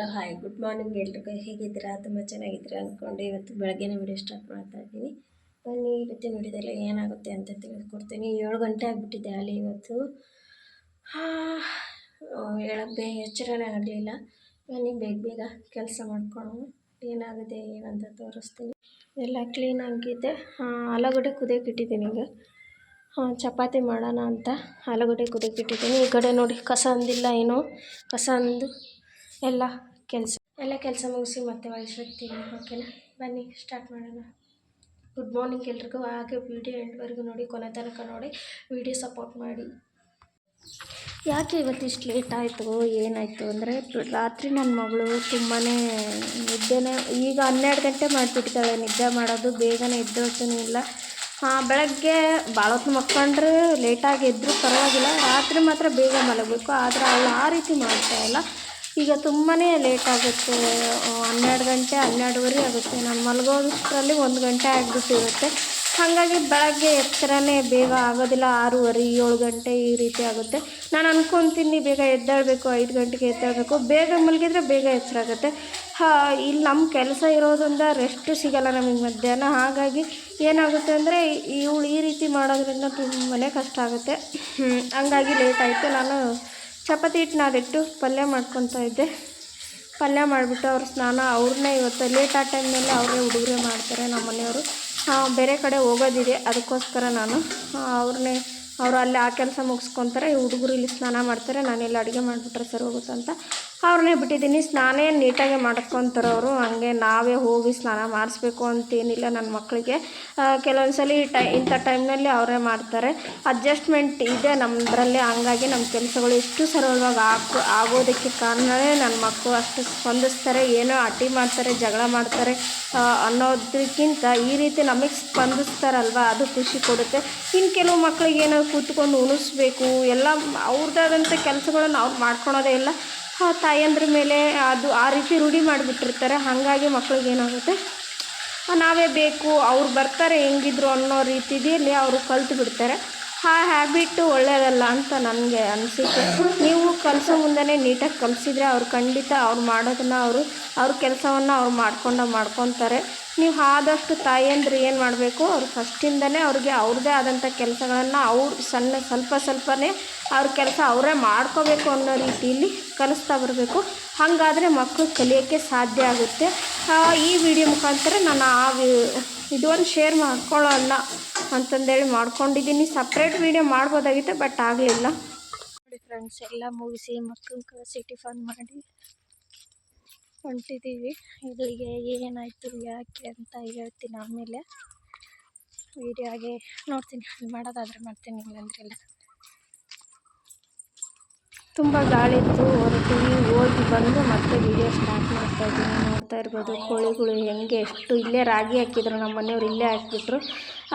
Hello hi good morning ಎಲ್ರಿಗೂ. ಹೇಗಿದ್ದೀರಾ? ತುಂಬ ಚೆನ್ನಾಗಿದ್ದೀರಾ ಅಂದ್ಕೊಂಡು ಇವತ್ತು ಬೆಳಗ್ಗೆನೇ ವಿಡಿಯೋ ಸ್ಟಾರ್ಟ್ ಮಾಡ್ತಾ ಇದ್ದೀನಿ. ಬನ್ನಿ ಇವತ್ತಿನ ವಿಡಿಯೋದಲ್ಲಿ ಏನಾಗುತ್ತೆ ಅಂತ ತಿಳಿಸ್ಕೊಡ್ತೀನಿ ಏಳು ಗಂಟೆ ಆಗಿಬಿಟ್ಟಿದೆ ಅಲ್ಲಿ ಇವತ್ತು. ಹೇಳಕ್ಕೆ ಎಚ್ಚರನೇ ಆಗಲಿಲ್ಲ. ಬನ್ನಿ, ಬೇಗ ಬೇಗ ಕೆಲಸ ಮಾಡ್ಕೊಳ್ಳೋಣ. ಏನಾಗಿದೆ, ಏನಂತ ತೋರಿಸ್ತೀನಿ. ಎಲ್ಲ ಕ್ಲೀನ್ ಆಗಿದೆ. ಆಲೂಗಡ್ಡೆ ಕುದಿಯೋಕೆ ಇಟ್ಟಿದ್ದೀನಿ ಈಗ. ಹಾಂ, ಚಪಾತಿ ಮಾಡೋಣ ಅಂತ ಆಲೂಗಡ್ಡೆ ಕುದಿಯೋಕೆ ಇಟ್ಟಿದ್ದೀನಿ. ಈ ಕಡೆ ನೋಡಿ, ಕಸ ಅಂದಿಲ್ಲ ಏನು. ಕಸ ಅಂದು ಎಲ್ಲ ಕೆಲಸ, ಎಲ್ಲ ಕೆಲಸ ಮುಗಿಸಿ ಮತ್ತೆ ಒಳಸಿರ್ತೀನಿ ಓಕೆನಾ? ಬನ್ನಿ ಸ್ಟಾರ್ಟ್ ಮಾಡೋಣ. ಗುಡ್ ಮಾರ್ನಿಂಗ್ ಎಲ್ರಿಗೂ. ಹಾಗೆ ವಿಡಿಯೋ ಎಂಡ್ವರೆಗೂ ನೋಡಿ, ಕೊನೆ ತನಕ ನೋಡಿ ವಿಡಿಯೋ ಸಪೋರ್ಟ್ ಮಾಡಿ. ಯಾಕೆ ಇವತ್ತು ಇಷ್ಟು ಲೇಟ್ ಆಯಿತು? ಏನಾಯಿತು ಅಂದರೆ, ರಾತ್ರಿ ನನ್ನ ಮಗಳು ತುಂಬಾ ನಿದ್ದೆನೇ, ಈಗ ಹನ್ನೆರಡು ಗಂಟೆ ಮಾಡಿಬಿಡ್ತಾಳೆ ನಿದ್ದೆ ಮಾಡೋದು ಬೇಗನೆ ಎದ್ದೋತನೂ ಇಲ್ಲ. ಹಾಂ, ಬೆಳಗ್ಗೆ ಭಾಳ ಹೊತ್ತು ಮಕ್ಕೊಂಡ್ರೆ ಲೇಟಾಗಿ ಎದ್ದರೂ ಪರವಾಗಿಲ್ಲ. ರಾತ್ರಿ ಮಾತ್ರ ಬೇಗ ಮಲಗಬೇಕು. ಆದರೆ ಅವಳು ಆ ರೀತಿ ಮಾಡ್ತಾ ಇಲ್ಲ. ಈಗ ತುಂಬಾ ಲೇಟ್ ಆಗುತ್ತೆ. ಹನ್ನೆರಡು ಗಂಟೆ, ಹನ್ನೆರಡುವರೆ ಆಗುತ್ತೆ. ನಾನು ಮಲಗೋದ್ರಲ್ಲಿ ಒಂದು ಗಂಟೆ ಆಗಿಬಿಟ್ಟಿರುತ್ತೆ ಹಾಗಾಗಿ ಬೆಳಗ್ಗೆ ಎಚ್ಚರನೇ ಬೇಗ ಆಗೋದಿಲ್ಲ, ಆರೂವರೆ, ಏಳು ಗಂಟೆ ಈ ರೀತಿ ಆಗುತ್ತೆ. ನಾನು ಅಂದ್ಕೊತೀನಿ ಬೇಗ ಎದ್ದೇಳಬೇಕು, ಐದು ಗಂಟೆಗೆ ಎದ್ದೇಳಬೇಕು. ಬೇಗ ಮಲಗಿದ್ರೆ ಬೇಗ ಎಚ್ಚರಾಗುತ್ತೆ ಹಾಂ, ಇಲ್ಲಿ ನಮ್ಮ ಕೆಲಸ ಇರೋದ್ರಿಂದ ರೆಸ್ಟ್ ಸಿಗಲ್ಲ ನಮಗೆ ಮಧ್ಯಾಹ್ನ. ಹಾಗಾಗಿ ಏನಾಗುತ್ತೆ ಅಂದರೆ, ಇವಳು ಈ ರೀತಿ ಮಾಡೋದ್ರಿಂದ ತುಂಬಾ ಕಷ್ಟ ಆಗುತ್ತೆ. ಹಾಗಾಗಿ ಲೇಟ್ ಆಯಿತು. ನಾನು ಚಪಾತಿ ಹಿಟ್ಟು ನಾದಿಟ್ಟು ಪಲ್ಯ ಮಾಡ್ಕೊತಾ ಇದ್ದೆ. ಪಲ್ಯ ಮಾಡಿಬಿಟ್ಟು ಅವ್ರ ಸ್ನಾನ ಅವ್ರನ್ನೇ ಇವತ್ತು ಲೇಟ್ ಆ ಟೈಮ್ನಲ್ಲಿ ಅವರೇ ಹುಡುಗರೆ ಮಾಡ್ತಾರೆ ನಮ್ಮ ಮನೆಯವರು. ಬೇರೆ ಕಡೆ ಹೋಗೋದಿದೆ, ಅದಕ್ಕೋಸ್ಕರ ನಾನು. ಅವ್ರನ್ನೇ ಅವರು ಅಲ್ಲಿ ಆ ಕೆಲಸ ಮುಗಿಸ್ಕೊತಾರೆ ಈ ಹುಡುಗರು ಇಲ್ಲಿ ಸ್ನಾನ ಮಾಡ್ತಾರೆ. ನಾನು ಇಲ್ಲಿ ಅಡುಗೆ ಮಾಡಿಬಿಟ್ರೆ ಸರಿ ಹೋಗುತ್ತೆ ಅಂತ. ಅವ್ರನ್ನೇ ಬಿಟ್ಟಿದ್ದೀನಿ. ಸ್ನಾನ ನೀಟಾಗಿ ಮಾಡ್ಕೊತಾರವರು. ಹಂಗೆ ನಾವೇ ಹೋಗಿ ಸ್ನಾನ ಮಾಡಿಸ್ಬೇಕು ಅಂತೇನಿಲ್ಲ ನನ್ನ ಮಕ್ಕಳಿಗೆ ಕೆಲವೊಂದು ಸಲ ಟೈ, ಇಂಥ ಟೈಮ್ನಲ್ಲಿ ಅವರೇ ಮಾಡ್ತಾರೆ. ಅಡ್ಜಸ್ಟ್ಮೆಂಟ್ ಇದೆ ನಮ್ಮದ್ರಲ್ಲಿ ಹಂಗಾಗಿ ನಮ್ಮ ಕೆಲಸಗಳು ಎಷ್ಟು ಸರಳವಾಗಿ ಆಗೋ, ಆಗೋದಕ್ಕೆ ಕಾರಣವೇ ನನ್ನ ಮಕ್ಕಳು ಅಷ್ಟು ಸ್ಪಂದಿಸ್ತಾರೆ. ಏನೋ ಅಟಿ ಮಾಡ್ತಾರೆ, ಜಗಳ ಮಾಡ್ತಾರೆ ಅನ್ನೋದಕ್ಕಿಂತ ಈ ರೀತಿ ನಮಗೆ ಸ್ಪಂದಿಸ್ತಾರಲ್ವ? ಅದು ಖುಷಿ ಕೊಡುತ್ತೆ. ಇನ್ನು ಕೆಲವು ಮಕ್ಕಳಿಗೆ ಏನೋ ಕೂತ್ಕೊಂಡು ಉಣಿಸ್ಬೇಕು, ಎಲ್ಲ ಅವ್ರದ್ದಾದಂಥ ಕೆಲಸಗಳನ್ನು ಅವ್ರು ಮಾಡ್ಕೊಳೋದೇ ಇಲ್ಲ. ತಾಯಂದ್ರ ಮೇಲೆ ಅದು ಆ ರೀತಿ ರೂಢಿ ಮಾಡಿಬಿಟ್ಟಿರ್ತಾರೆ. ಹಾಗಾಗಿ ಮಕ್ಳಿಗೆ ಏನಾಗುತ್ತೆ? ನಾವೇ ಬೇಕು, ಅವ್ರು ಬರ್ತಾರೆ ಹೆಂಗಿದ್ರು ಅನ್ನೋ ರೀತಿಯಲ್ಲಿ ಅವರು ಕಲ್ತು ಬಿಡ್ತಾರೆ. ಆ ಹ್ಯಾಬಿಟ್ಟು ಒಳ್ಳೆಯದಲ್ಲ ಅಂತ ನನಗೆ ಅನಿಸುತ್ತೆ. ನೀವು ಕಲಿಸೋ ಮುಂದೆ ನೀಟಾಗಿ ಕಲಿಸಿದ್ರೆ ಅವ್ರು ಖಂಡಿತ ಅವ್ರು ಮಾಡೋದನ್ನು ಅವರು, ಅವ್ರ ಕೆಲಸವನ್ನು ಅವ್ರು ಮಾಡ್ಕೊಂಡು ಮಾಡ್ಕೊತಾರೆ. ನೀವು ಆದಷ್ಟು ತಾಯಿಯಂದ್ರೆ ಏನು ಮಾಡಬೇಕು, ಅವ್ರು ಫಸ್ಟಿಂದನೇ ಅವ್ರಿಗೆ ಅವ್ರದ್ದೇ ಆದಂಥ ಕೆಲಸಗಳನ್ನು ಅವ್ರು ಸಣ್ಣ ಸ್ವಲ್ಪ ಸ್ವಲ್ಪನೇ ಅವ್ರ ಕೆಲಸ ಅವರೇ ಮಾಡ್ಕೋಬೇಕು ಅನ್ನೋ ರೀತಿಯಲ್ಲಿ ಕಲಿಸ್ತಾ ಬರಬೇಕು. ಹಾಗಾದರೆ ಮಕ್ಕಳು ಕಲಿಯೋಕ್ಕೆ ಸಾಧ್ಯ ಆಗುತ್ತೆ. ಈ ವಿಡಿಯೋ ಮುಖಾಂತರ ನಾನು ಆ ಇದೊಂದು ಶೇರ್ ಮಾಡ್ಕೊಳ್ಳೋಲ್ಲ ಅಂತಂದೇಳಿ ಮಾಡ್ಕೊಂಡಿದ್ದೀನಿ. ಸಪ್ರೇಟ್ ವೀಡಿಯೋ ಮಾಡ್ಬೋದಾಗಿತ್ತು ಬಟ್ ಆಗಲಿಲ್ಲ. ನೋಡಿ ಫ್ರೆಂಡ್ಸ್ ಎಲ್ಲ ಮುಗಿಸಿ ಮಕ್ಕಳನ್ನ ಕಳಿಸಿ ಟಿಫನ್ ಮಾಡಿ. ಹೊಂಟಿದ್ದೀವಿ ಇಲ್ಲಿಗೆ ಏನಾಯಿತು ಯಾಕೆ ಅಂತ ಹೇಳ್ತೀನಿ ಆಮೇಲೆ. ವೀಡಿಯೋಗೆ ನೋಡ್ತೀನಿ ಮಾಡೋದಾದರೆ ಮಾಡ್ತೀನಿ ಇಲ್ಲಾಂದ್ರೆ ಇಲ್ಲ. ತುಂಬ ಗಾಳಿ ಇತ್ತು. ಹೊರಟಿವಿ ಹೋಗಿ ಬಂದು ಮತ್ತೆ ವೀಡಿಯೋ ಸ್ಟಾರ್ಟ್ ಮಾಡ್ತಾ ಇದ್ದೀನಿ. ನೋಡ್ತಾ ಇರ್ಬೋದು ಕೋಳಿಗಳು ಹೆಂಗೆ ಎಷ್ಟು ಇಲ್ಲೇ ರಾಗಿ ಹಾಕಿದ್ರು ನಮ್ಮ ಮನೆಯವ್ರು ಇಲ್ಲೇ ಹಾಕಿಬಿಟ್ರು.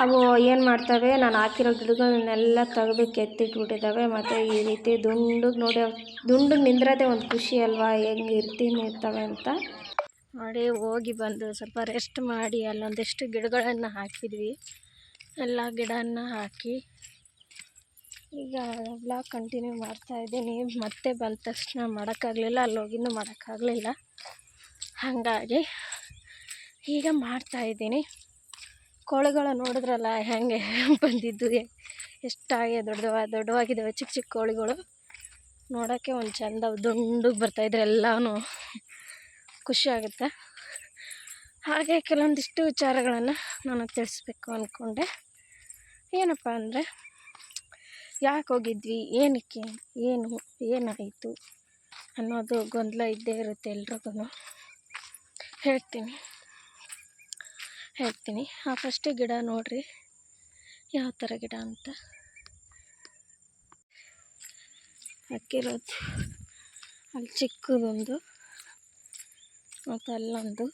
ಅವು ಏನು ಮಾಡ್ತವೆ? ನಾನು ಹಾಕಿರೋ ಗಿಡಗಳನ್ನೆಲ್ಲ ತೆಗೆದು ಕೆತ್ತಿಟ್ಬಿಟ್ಟಿದ್ದಾವೆ. ಮತ್ತು ಈ ರೀತಿ ದುಂಡಗೆ ನೋಡಿ ದುಂಡು ನಿಂದ್ರದೇ ಒಂದು ಖುಷಿ ಅಲ್ವಾ? ಹೆಂಗೆ ಇರ್ತೀನಿ ಇರ್ತವೆ ಅಂತ. ನೋಡಿ, ಹೋಗಿ ಬಂದು ಸ್ವಲ್ಪ ರೆಸ್ಟ್ ಮಾಡಿ, ಅಲ್ಲೊಂದಿಷ್ಟು ಗಿಡಗಳನ್ನು ಹಾಕಿದ್ವಿ. ಎಲ್ಲ ಗಿಡನ ಹಾಕಿ ಈಗ ಬ್ಲಾಗ್ ಕಂಟಿನ್ಯೂ ಮಾಡ್ತಾ ಇದ್ದೀನಿ. ಮತ್ತೆ ಬಂದ ತಕ್ಷಣ ಮಾಡೋಕ್ಕಾಗಲಿಲ್ಲ ಅಲ್ಲಿ ಹೋಗಿನೂ ಮಾಡೋಕ್ಕಾಗಲಿಲ್ಲ. ಹಾಗಾಗಿ ಈಗ ಮಾಡ್ತಾಯಿದ್ದೀನಿ ಕೋಳಿಗಳು ನೋಡಿದ್ರಲ್ಲ, ಹೇಗೆ ಬಂದಿದ್ದು ಎಷ್ಟಾಗಿ ದೊಡ್ಡವ ದೊಡ್ಡವಾಗಿದ್ದಾವೆ, ಚಿಕ್ಕ ಚಿಕ್ಕ ಕೋಳಿಗಳು. ನೋಡೋಕ್ಕೆ ಒಂದು ಚೆಂದ ದುಂಡುಗೆ ಬರ್ತಾಯಿದ್ರೆ ಎಲ್ಲನೂ ಖುಷಿ ಆಗುತ್ತೆ. ಹಾಗೆ ಕೆಲವೊಂದಿಷ್ಟು ವಿಚಾರಗಳನ್ನು ನಾನು ತಿಳಿಸ್ಬೇಕು ಅಂದ್ಕೊಂಡೆ ಏನಪ್ಪ ಅಂದರೆ ಯಾಕೆ ಹೋಗಿದ್ವಿ? ಏನಕ್ಕೆ? ಏನು? ಏನಾಯಿತು? ಅನ್ನೋದು ಗೊಂದಲ ಇದ್ದೇ ಇರುತ್ತೆ ಎಲ್ರಿಗೂ ಹೇಳ್ತೀನಿ. ಹೇಳ್ತೀನಿ. ಆ ಫಸ್ಟ್ ಗಿಡ ನೋಡಿರಿ. ಯಾವ ಥರ ಗಿಡ ಅಂತ. ಹಾಕಿರೋದು ಅಲ್ಲಿ ಚಿಕ್ಕದೊಂದು. ಮತ್ತು ಅಲ್ಲೊಂದು.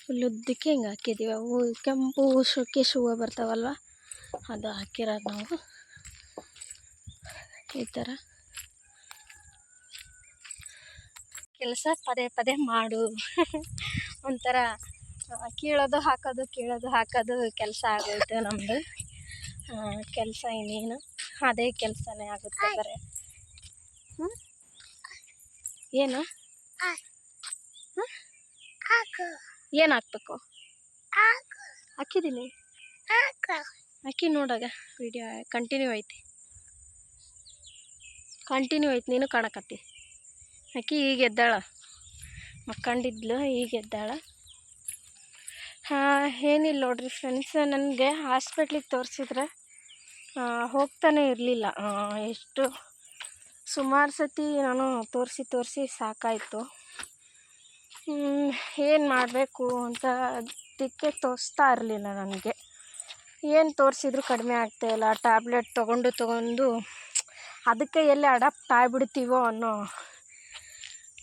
ಫುಲ್ ಉದ್ದಕ್ಕೆ ಹಿಂಗೆ ಹಾಕಿದ್ದೀವಿ ಅವು ಕೆಂಪು ಶೋಕೇಶ್ ಹೂವು ಬರ್ತಾವಲ್ವ? ಅದು ಹಾಕಿರೋದು ನಾವು. ಈ ಥರ. ಕೆಲಸ ಪದೇ ಪದೇ ಮಾಡು. ಒಂಥರ ಕೀಳೋದು ಹಾಕೋದು ಕೀಳೋದು ಹಾಕೋದು ಕೆಲಸ ಆಗೋಯ್ತು ನಮ್ಮದು ಕೆಲಸ ಇನ್ನೇನು. ಅದೇ ಕೆಲಸನೇ ಆಗುತ್ತೆ ಬರೀ. ಹ್ಞೂ ಏನು? ಏನು ಹಾಕ್ಬೇಕು? ಹಾಕಿದ್ದೀನಿ ಹಾಕಿ ನೋಡಾಗ. ವಿಡಿಯೋ ಕಂಟಿನ್ಯೂ ಐತಿ. ಕಂಟಿನ್ಯೂ ಐತಿ ನೀನು ಕಾಣಕತ್ತಿ. ಆಕಿ ಈಗ ಎದ್ದಾಳ. ಮಕ್ಕಂಡಿದ್ಲು, ಈಗ ಎದ್ದಾಳ. ಹಾಂ, ಏನಿಲ್ಲ ನೋಡ್ರಿ ಫ್ರೆಂಡ್ಸ್ ನನಗೆ ಹಾಸ್ಪಿಟ್ಲಿಗೆ ತೋರಿಸಿದ್ರೆ ಹೋಗ್ತಾನೆ ಇರಲಿಲ್ಲ. ಎಷ್ಟು ಸುಮಾರು ಸತಿ ನಾನು ತೋರಿಸಿ ತೋರಿಸಿ ಸಾಕಾಯಿತು. ಏನು ಮಾಡಬೇಕು ಅಂತ ಅದಕ್ಕೆ ತೋರಿಸ್ತಾ ಇರಲಿಲ್ಲ ನನಗೆ. ಏನು ತೋರಿಸಿದ್ರು ಕಡಿಮೆ ಆಗ್ತಾಯಿಲ್ಲ ಟ್ಯಾಬ್ಲೆಟ್ ತೊಗೊಂಡು ತೊಗೊಂಡು ಅದಕ್ಕೆ ಎಲ್ಲಿ ಅಡಾಪ್ಟ್ ಆಗಿಬಿಡ್ತೀವೋ ಅನ್ನೋ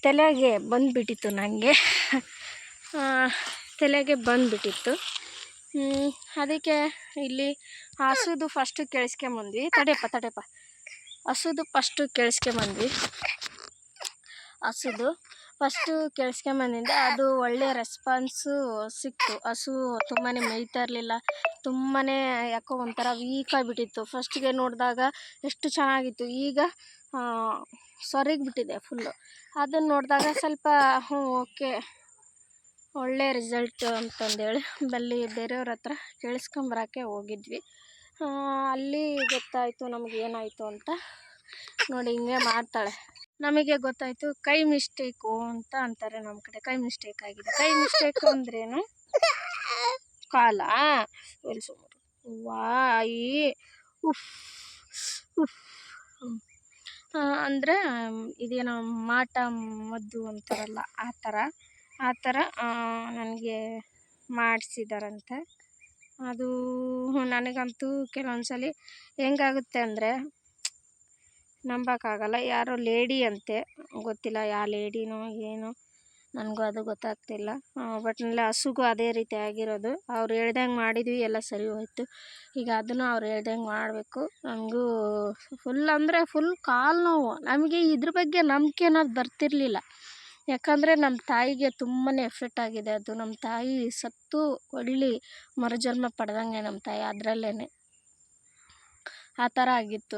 ತಲೆಗೆ ಬಂದುಬಿಟ್ಟಿತ್ತು ನನಗೆ. ತಲೆಗೆ ಬಂದುಬಿಟ್ಟಿತ್ತು. ಅದಕ್ಕೆ ಇಲ್ಲಿ ಹಸುದು ಫಸ್ಟು ಕೇಳಿಸ್ಕೊಂಬಂದ್ವಿ ತಡೆಯಪ್ಪ ತಡೆಯಪ್ಪ. ಹಸುದು ಫಸ್ಟು ಕೇಳಿಸ್ಕೊಂಬಂದ್ವಿ ಹಸುದು. ಫಸ್ಟು ಕೇಳಿಸ್ಕೊಂಬಂದಿಂದ ಅದು ಒಳ್ಳೆಯ ರೆಸ್ಪಾನ್ಸು ಸಿಕ್ತು. ಹಸು ತುಂಬಾ ಮೇಯ್ತಾ ಇರಲಿಲ್ಲ. ತುಂಬಾ ಯಾಕೋ ಒಂಥರ ವೀಕ್ ಆಗಿಬಿಟ್ಟಿತ್ತು. ಫಸ್ಟಿಗೆ ನೋಡಿದಾಗ ಎಷ್ಟು ಚೆನ್ನಾಗಿತ್ತು. ಈಗ ಸೊರಗಿಬಿಟ್ಟಿದೆ ಫುಲ್ಲು ಅದನ್ನು ನೋಡಿದಾಗ ಸ್ವಲ್ಪ ಹ್ಞೂ ಓಕೆ ಒಳ್ಳೆ ರಿಸಲ್ಟ್ ಅಂತಂದೇಳಿ ಬಲ್ಲಿ ಬೇರೆಯವ್ರ ಹತ್ರ ಕೇಳಿಸ್ಕೊಂಬರಕ್ಕೆ ಹೋಗಿದ್ವಿ. ಅಲ್ಲಿ ಗೊತ್ತಾಯಿತು ನಮಗೇನಾಯಿತು ಅಂತ. ನೋಡಿ, ಹಿಂಗೆ ಮಾಡ್ತಾಳೆ. ನಮಗೆ ಗೊತ್ತಾಯಿತು ಕೈ ಮಿಸ್ಟೇಕು ಅಂತ ಅಂತಾರೆ ನಮ್ಮ ಕಡೆ. ಕೈ ಮಿಸ್ಟೇಕ್ ಆಗಿದೆ. ಕೈ ಮಿಸ್ಟೇಕ್ ಅಂದ್ರೇನು? ಕಾಲ. ಎಲ್ಲಿ ಸುಮಾರು. ವಾಯಿ. ಉಫ್. ಉಫ್. ಅಂದರೆ ಇದೇನೋ ಮಾಟ ಮದ್ದು ಅಂತಾರಲ್ಲ, ಆ ಥರ ಆ ಥರ ನನಗೆ ಮಾಡಿಸಿದಾರಂತೆ. ಅದು ನನಗಂತೂ ಕೆಲವೊಂದು ಸಲ ಹೆಂಗಾಗುತ್ತೆ ಅಂದರೆ ನಂಬೋಕ್ಕಾಗಲ್ಲ. ಯಾರೋ ಲೇಡಿ ಅಂತೆ. ಗೊತ್ತಿಲ್ಲ ಯಾವ ಲೇಡಿನೋ ಏನೋ. ನನಗೂ ಅದು ಗೊತ್ತಾಗ್ತಿಲ್ಲ. ಬಟ್ನಲ್ಲಿ ಹಸುಗೂ ಅದೇ ರೀತಿ ಆಗಿರೋದು. ಅವ್ರು ಹೇಳ್ದಂಗೆ ಮಾಡಿದ್ವಿ, ಎಲ್ಲ ಸರಿ ಹೋಯ್ತು. ಈಗ ಅದನ್ನು ಅವ್ರು ಹೇಳ್ದಂಗೆ ಮಾಡಬೇಕು. ನನಗೂ ಫುಲ್ ಅಂದರೆ ಫುಲ್ ಕಾಲು ನೋವು. ನಮಗೆ ಇದ್ರ ಬಗ್ಗೆ ನಂಬಿಕೆ ಅನ್ನೋದು ಬರ್ತಿರಲಿಲ್ಲ. ಯಾಕಂದರೆ ನಮ್ಮ ತಾಯಿಗೆ ತುಂಬಾ ಎಫೆಕ್ಟ್ ಆಗಿದೆ ಅದು. ನಮ್ಮ ತಾಯಿ ಸತ್ತು ಒಳ್ಳೆ ಮರುಜನ್ಮ ಪಡೆದಂಗೆ ನಮ್ಮ ತಾಯಿ ಅದರಲ್ಲೇ ಆ ಥರ ಆಗಿತ್ತು.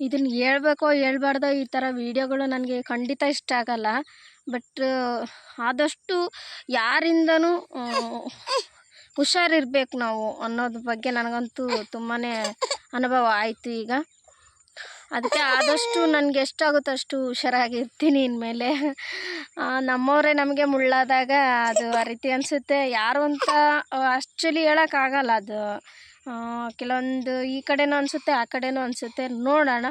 ಇದನ್ನು ಹೇಳ್ಬೇಕೋ ಹೇಳ್ಬಾರ್ದೋ ಈ ಥರ ವೀಡಿಯೋಗಳು ನನಗೆ ಖಂಡಿತ ಇಷ್ಟ ಆಗಲ್ಲ. ಬಟ್ ಆದಷ್ಟು ಯಾರಿಂದನೂ ಹುಷಾರಿರ್ಬೇಕು ನಾವು ಅನ್ನೋದ್ರ ಬಗ್ಗೆ ನನಗಂತೂ ತುಂಬಾ ಅನುಭವ ಆಯಿತು ಈಗ. ಅದಕ್ಕೆ ಆದಷ್ಟು ನನಗೆ ಎಷ್ಟಾಗುತ್ತೋ ಅಷ್ಟು ಹುಷಾರಾಗಿರ್ತೀನಿ ಇನ್ಮೇಲೆ. ನಮ್ಮವರೇ ನಮಗೆ ಮುಳ್ಳಾದಾಗ ಅದು ಆ ರೀತಿ ಅನಿಸುತ್ತೆ. ಯಾರು ಅಂತ ಆ್ಯಕ್ಚುಲಿ ಹೇಳೋಕ್ಕಾಗಲ್ಲ ಅದು. ಕೆಲವೊಂದು ಈ ಕಡೆಯೂ ಅನಿಸುತ್ತೆ ಆ ಕಡೆಯೂ ಅನಿಸುತ್ತೆ ನೋಡೋಣ.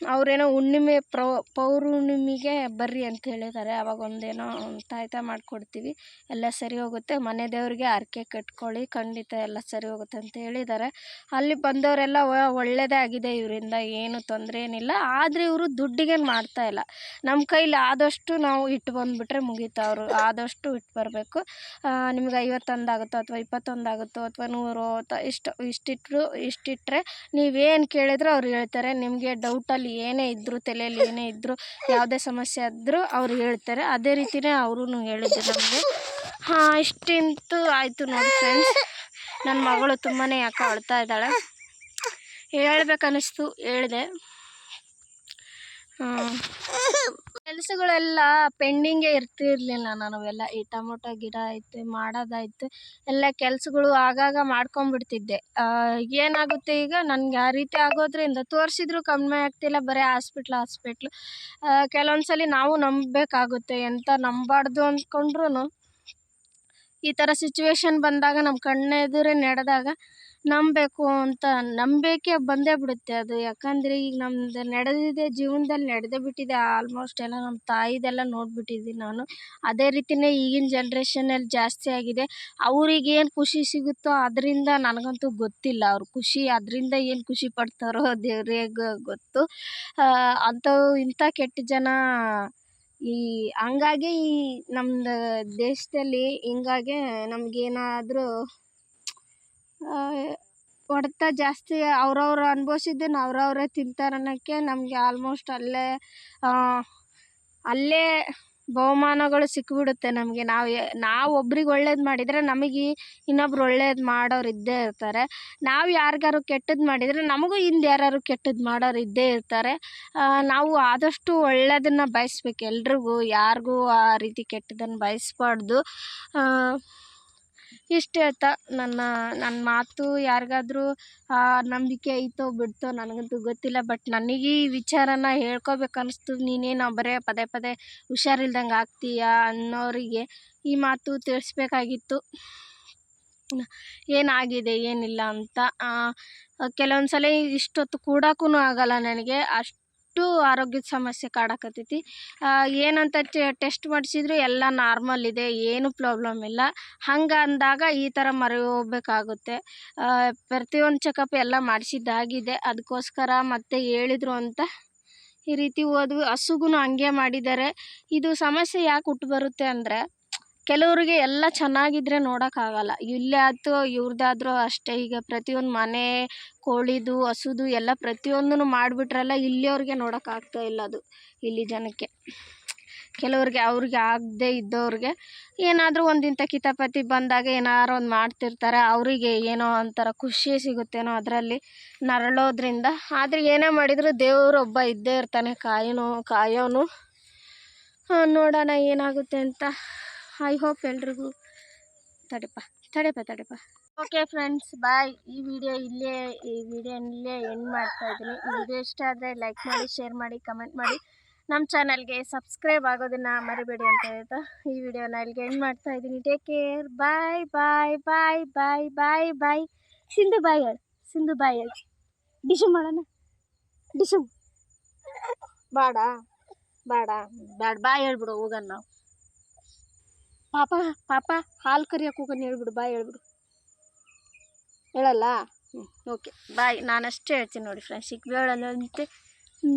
ಅವರೇನೋ ಹುಣ್ಣಿಮೆ ಪ್ರೊ, ಪೌರ್ಣಿಮೆಗೆ ಬರ್ರಿ ಅಂತ ಹೇಳಿದ್ದಾರೆ ಅವಾಗ ಒಂದೇನೋ ತಾಯ್ತ ಮಾಡಿಕೊಡ್ತೀವಿ, ಎಲ್ಲ ಸರಿ ಹೋಗುತ್ತೆ. ಮನೆ ದೇವರಿಗೆ ಹರಕೆ ಕಟ್ಕೊಳ್ಳಿ, ಖಂಡಿತ ಎಲ್ಲ ಸರಿ ಹೋಗುತ್ತೆ ಅಂತ ಹೇಳಿದ್ದಾರೆ ಅಲ್ಲಿ ಬಂದವರೆಲ್ಲ ಒಳ್ಳೆಯದೇ ಆಗಿದೆ ಇವರಿಂದ, ಏನು ತೊಂದರೆ ಏನಿಲ್ಲ. ಆದರೆ ಇವರು ದುಡ್ಡಿಗೇನು ಮಾಡ್ತಾಯಿಲ್ಲ ನಮ್ಮ ಕೈಲಿ ಆದಷ್ಟು ನಾವು ಇಟ್ಟು ಬಂದುಬಿಟ್ರೆ ಮುಗೀತು ಅವರು. ಆದಷ್ಟು ಇಟ್ಟು ಬರಬೇಕು. ನಿಮ್ಗೆ ಐವತ್ತೊಂದು ಆಗುತ್ತೋ ಅಥವಾ ಇಪ್ಪತ್ತೊಂದು ಆಗುತ್ತೋ ಅಥವಾ ನೂರು ಇಷ್ಟು ಇಷ್ಟಿಟ್ಟರು ಇಷ್ಟಿಟ್ಟರೆ ನೀವೇನು ಕೇಳಿದ್ರು ಅವ್ರು ಹೇಳ್ತಾರೆ. ನಿಮಗೆ ಡೌಟಲ್ಲಿ ಏನೇ ಇದ್ದರೂ ತಲೆಯಲ್ಲಿ ಏನೇ ಇದ್ದರೂ ಯಾವುದೇ ಸಮಸ್ಯೆ ಆದರೂ ಅವ್ರು ಹೇಳ್ತಾರೆ. ಅದೇ ರೀತಿಯೇ ಅವರೂ ಹೇಳಿದ್ರು ನಮಗೆ. ಹಾಂ, ಇಷ್ಟಿಂತೂ ಆಯಿತು ನೋಡಿ ಫ್ರೆಂಡ್ಸ್ ನನ್ನ ಮಗಳು ತುಂಬಾ ಯಾಕೆ ಅಳ್ತಾ ಇದ್ದಾಳೆ. ಹೇಳ್ಬೇಕನ್ನಿಸ್ತು, ಹೇಳಿದೆ. ಕೆಲಸಗಳೆಲ್ಲ ಪೆಂಡಿಂಗೇ ಇರ್ತಿರಲಿಲ್ಲ ನಾವೆಲ್ಲ ಈ ಟೊಮೊಟೊ ಗಿಡ ಐತೆ ಮಾಡೋದಾಯ್ತು, ಎಲ್ಲ ಕೆಲಸಗಳು ಆಗಾಗ ಮಾಡ್ಕೊಂಬಿಡ್ತಿದ್ದೆ. ಏನಾಗುತ್ತೆ ಈಗ? ನನಗೆ ಆ ರೀತಿ ಆಗೋದ್ರಿಂದ ತೋರಿಸಿದ್ರು ಕಮ್ಮಿ ಆಗ್ತಿಲ್ಲ, ಬರೀ ಹಾಸ್ಪಿಟ್ಲ್, ಹಾಸ್ಪಿಟ್ಲು. ಕೆಲವೊಂದ್ಸಲಿ ನಾವು ನಂಬಬೇಕಾಗುತ್ತೆ, ಎಂತ ನಂಬಾರ್ದು ಅಂದ್ಕೊಂಡ್ರು ಈ ಥರ ಸಿಚುವೇಶನ್ ಬಂದಾಗ ನಮ್ಮ ಕಣ್ಣೆದುರೇ ನಡೆದಾಗ ನಂಬಬೇಕು ಅಂತ ನಂಬಿಕೆ ಬಂದೇ ಬಿಡುತ್ತೆ ಅದು. ಯಾಕಂದರೆ ಈಗ ನಮ್ದು ನಡೆದಿದೆ, ಜೀವನದಲ್ಲಿ ನಡೆದೇ ಬಿಟ್ಟಿದೆ ಆಲ್ಮೋಸ್ಟ್ ಎಲ್ಲ. ನಮ್ಮ ತಾಯಿದೆಲ್ಲ ನೋಡ್ಬಿಟ್ಟಿದ್ದೀನಿ ನಾನು. ಅದೇ ರೀತಿಯೇ ಈಗಿನ ಜನ್ರೇಷನಲ್ಲಿ ಜಾಸ್ತಿ ಆಗಿದೆ. ಅವ್ರಿಗೇನು ಖುಷಿ ಸಿಗುತ್ತೋ ಅದರಿಂದ ನನಗಂತೂ ಗೊತ್ತಿಲ್ಲ ಅವ್ರ ಖುಷಿ, ಅದರಿಂದ ಏನು ಖುಷಿ ಪಡ್ತಾರೋ ದೇವರೇ ಗೊತ್ತು. ಅಂಥವು ಇಂಥ ಕೆಟ್ಟ ಜನ ಈ, ಹಂಗಾಗಿ ಈ ನಮ್ದು ದೇಶದಲ್ಲಿ ಹಿಂಗಾಗೆ ನಮಗೇನಾದ್ರೂ ಹೊಡ್ತ ಜಾಸ್ತಿ ಅವ್ರವ್ರು ಅನ್ಭವ್ಸಿದ್ದನ್ನು ಅವ್ರವರೇ ತಿಂತಾರೆ ಅನ್ನೋಕ್ಕೆ ನಮಗೆ ಆಲ್ಮೋಸ್ಟ್ ಅಲ್ಲೇ ಅಲ್ಲೇ ಬಹುಮಾನಗಳು ಸಿಕ್ಕಿಬಿಡುತ್ತೆ ನಮಗೆ. ನಾವು ನಾವು ಒಬ್ರಿಗೆ ಒಳ್ಳೇದು ಮಾಡಿದರೆ ನಮಗೆ ಇನ್ನೊಬ್ರು ಒಳ್ಳೇದು ಮಾಡೋರು ಇದ್ದೇ ಇರ್ತಾರೆ. ನಾವು ಯಾರಿಗಾರು ಕೆಟ್ಟದ್ದು ಮಾಡಿದರೆ ನಮಗೂ ಹಿಂದೆ ಯಾರು ಕೆಟ್ಟದ್ದು ಮಾಡೋರು ಇದ್ದೇ ಇರ್ತಾರೆ. ನಾವು ಆದಷ್ಟು ಒಳ್ಳೆಯದನ್ನು ಬಯಸ್ಬೇಕು ಎಲ್ರಿಗೂ, ಯಾರಿಗೂ ಆ ರೀತಿ ಕೆಟ್ಟದನ್ನು ಬಯಸ್ಬಾರ್ದು. ಇಷ್ಟು ಹೇಳ್ತಾ ನನ್ನ ನನ್ನ ಮಾತು ಯಾರಿಗಾದ್ರೂ ನಂಬಿಕೆ ಐತೋ ಬಿಡ್ತೋ ನನಗಂತೂ ಗೊತ್ತಿಲ್ಲ. ಬಟ್ ನನಗೆ ಈ ವಿಚಾರನ ಹೇಳ್ಕೊಬೇಕು ಅನಿಸ್ತು ನೀನೇನು ಬರೇ ಪದೇ ಪದೇ ಹುಷಾರಿಲ್ದಂಗೆ ಆಗ್ತೀಯಾ ಅನ್ನೋರಿಗೆ ಈ ಮಾತು ತಿಳಿಸ್ಬೇಕಾಗಿತ್ತು. ಏನಾಗಿದೆ, ಏನಿಲ್ಲ ಅಂತ. ಕೆಲವೊಂದು ಸಲ ಇಷ್ಟೊತ್ತು ಕೂಡಕ್ಕೂ ಆಗಲ್ಲ ನನಗೆ. ಅಷ್ಟು ಆರೋಗ್ಯದ ಸಮಸ್ಯೆ ಕಾಡಕತ್ತೈತಿ. ಏನಂತ ಟೆಸ್ಟ್ ಮಾಡಿಸಿದ್ರು ಎಲ್ಲ ನಾರ್ಮಲ್ ಇದೆ, ಏನು ಪ್ರಾಬ್ಲಮ್ ಇಲ್ಲ. ಹಂಗೆ ಅಂದಾಗ ಈ ಥರ ಮರೆ ಹೋಗ್ಬೇಕಾಗುತ್ತೆ. ಪ್ರತಿಯೊಂದು ಚೆಕಪ್ ಎಲ್ಲ ಮಾಡಿಸಿದ್ದಾಗಿದೆ. ಅದಕ್ಕೋಸ್ಕರ ಮತ್ತೆ ಹೇಳಿದ್ರು ಅಂತ ಈ ರೀತಿ ಹೋದ್ವಿ. ಹಸುಗೂ ಹಂಗೆ ಮಾಡಿದ್ದಾರೆ. ಇದು ಸಮಸ್ಯೆ ಯಾಕೆ ಹುಟ್ಟು ಬರುತ್ತೆ ಅಂದರೆ ಕೆಲವರಿಗೆ ಎಲ್ಲ ಚೆನ್ನಾಗಿದ್ರೆ ನೋಡೋಕ್ಕಾಗಲ್ಲ. ಇಲ್ಲೇ ಆಯ್ತು ಇವ್ರದ್ದಾದ್ರೂ ಅಷ್ಟೇ. ಈಗ ಪ್ರತಿಯೊಂದು ಮನೆ, ಕೋಳಿದು, ಹಸುದು ಎಲ್ಲ ಪ್ರತಿಯೊಂದನ್ನು ಮಾಡಿಬಿಟ್ರಲ್ಲ ಇಲ್ಲಿಯವ್ರಿಗೆ ನೋಡೋಕ್ಕಾಗ್ತಾ ಇಲ್ಲ ಅದು, ಇಲ್ಲಿ ಜನಕ್ಕೆ. ಕೆಲವ್ರಿಗೆ, ಅವ್ರಿಗೆ ಆಗದೆ ಇದ್ದವ್ರಿಗೆ ಏನಾದರೂ ಒಂದು ಇಂಥ ಕಿತಾಪತಿ ಬಂದಾಗ ಏನಾರು ಒಂದು ಮಾಡ್ತಿರ್ತಾರೆ. ಅವರಿಗೆ ಏನೋ ಒಂಥರ ಖುಷಿ ಸಿಗುತ್ತೇನೋ ಅದರಲ್ಲಿ ನರಳೋದ್ರಿಂದ. ಆದರೆ ಏನೇ ಮಾಡಿದರೂ ದೇವರೊಬ್ಬ ಇದ್ದೇ ಇರ್ತಾನೆ. ಕಾಯೋನು ಕಾಯೋನು. ನೋಡೋಣ ಏನಾಗುತ್ತೆ ಅಂತ. ಐ ಹೋಪ್ ಎಲ್ರಿಗೂ ತಡೆಪ ತಡೆಪ ತಡೆಪ. ಓಕೆ ಫ್ರೆಂಡ್ಸ್ ಬಾಯ್ ಈ ವಿಡಿಯೋ ಇಲ್ಲೇ, ಈ ವಿಡಿಯೋ ಇಲ್ಲೇ ಎಂಡ್ ಮಾಡ್ತಾ ಇದ್ದೀನಿ. ಈ ವಿಡಿಯೋ ಇಷ್ಟ ಆದರೆ ಲೈಕ್ ಮಾಡಿ ಶೇರ್ ಮಾಡಿ ಕಮೆಂಟ್ ಮಾಡಿ. ನಮ್ಮ ಚಾನಲ್ಗೆ ಸಬ್ಸ್ಕ್ರೈಬ್ ಆಗೋದನ್ನು ಮರಿಬೇಡಿ ಅಂತ ಹೇಳ್ತಾ ಈ ವಿಡಿಯೋನ ಇಲ್ಲಿಗೆ ಎಂಡ್ ಮಾಡ್ತಾ ಇದ್ದೀನಿ. Take care bye bye bye bye bye bye Sindhu bye ಹೇಳು, ಸಿಂಧು ಬಾಯ್ ಹೇಳು. ಡಿಶು ಮಾಡೋಣ. ಡಿಶು ಬಾಡ ಬಾಡ, ಬೇಡ. ಬಾಯ್ ಹೇಳ್ಬಿಡು, ಹೋಗೋಣ. ನಾವು ಪಾಪ ಪಾಪ, ಹಾಲು ಕರಿಯಕ್ಕೆ ಹೋಗೋಣ ಹೇಳ್ಬಿಡು ಬಾಯ್ ಹೇಳ್ಬಿಡು. ಹೇಳಲ್ಲ? ಹ್ಞೂ ಓಕೆ ಬಾಯ್, ನಾನಷ್ಟೇ ಹೇಳ್ತೀನಿ ನೋಡಿ ಫ್ರೆಂಡ್ಸ್ ಈಗ ಹೇಳಲ್ಲ ಹ್ಞೂ